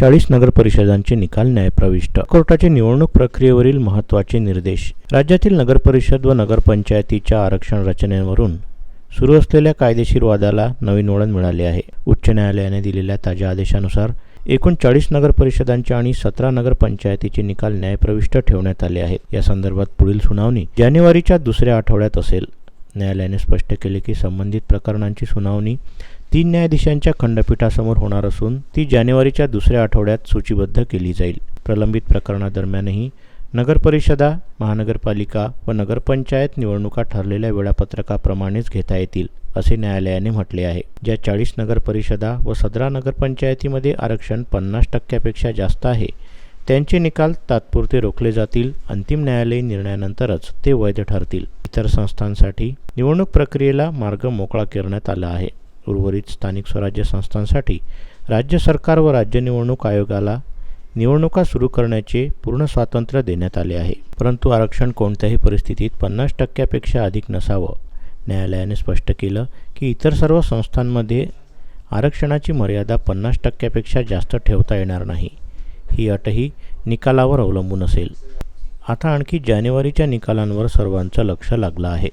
चाळीस नगर परिषदांचे निकाल न्यायप्रविष्ट. कोर्टाचे निवडणूक प्रक्रियेवरील महत्त्वाचे निर्देश. राज्यातील नगरपरिषद व नगरपंचायतीच्या आरक्षण रचनेवरून सुरू असलेल्या कायदेशीर वादाला नवीन वळण मिळाले आहे. उच्च न्यायालयाने दिलेल्या ताज्या आदेशानुसार एकूण चाळीस नगर परिषदांचे आणि सतरा नगरपंचायतीचे निकाल न्यायप्रविष्ट ठेवण्यात आले आहेत. या संदर्भात पुढील सुनावणी जानेवारीच्या दुसऱ्या आठवड्यात असेल. न्यायालयाने स्पष्ट केले की संबंधित प्रकरणांची सुनावणी तीन न्यायाधीशांच्या खंडपीठासमोर होणार असून ती जानेवारीच्या दुसऱ्या आठवड्यात सूचीबद्ध केली जाईल. प्रलंबित प्रकरणादरम्यानही नगरपरिषदा महानगरपालिका व नगरपंचायत निवडणुका ठरलेल्या वेळापत्रकाप्रमाणेच घेता येतील असे न्यायालयाने म्हटले आहे. ज्या चाळीस नगरपरिषदा व सतरा नगरपंचायतीमध्ये आरक्षण पन्नास टक्क्यापेक्षा जास्त आहे त्यांचे निकाल तात्पुरते रोखले जातील अंतिम न्यायालयीन निर्णयानंतरच ते वैध ठरतील. इतर संस्थांसाठी निवडणूक प्रक्रियेला मार्ग मोकळा करण्यात आला आहे. उर्वरित स्थानिक स्वराज्य संस्थांसाठी राज्य सरकार व राज्य निवडणूक आयोगाला निवडणुका सुरू करण्याचे पूर्ण स्वातंत्र्य देण्यात आले आहे. परंतु आरक्षण कोणत्याही परिस्थितीत पन्नास टक्क्यापेक्षा अधिक नसावं. न्यायालयाने स्पष्ट केलं की इतर सर्व संस्थांमध्ये आरक्षणाची मर्यादा पन्नास टक्क्यापेक्षा जास्त ठेवता येणार नाही. ही अटही निकालावर अवलंबून असेल. आता आणखी जानेवारीच्या निकालांवर सर्वांचं लक्ष लागलं आहे.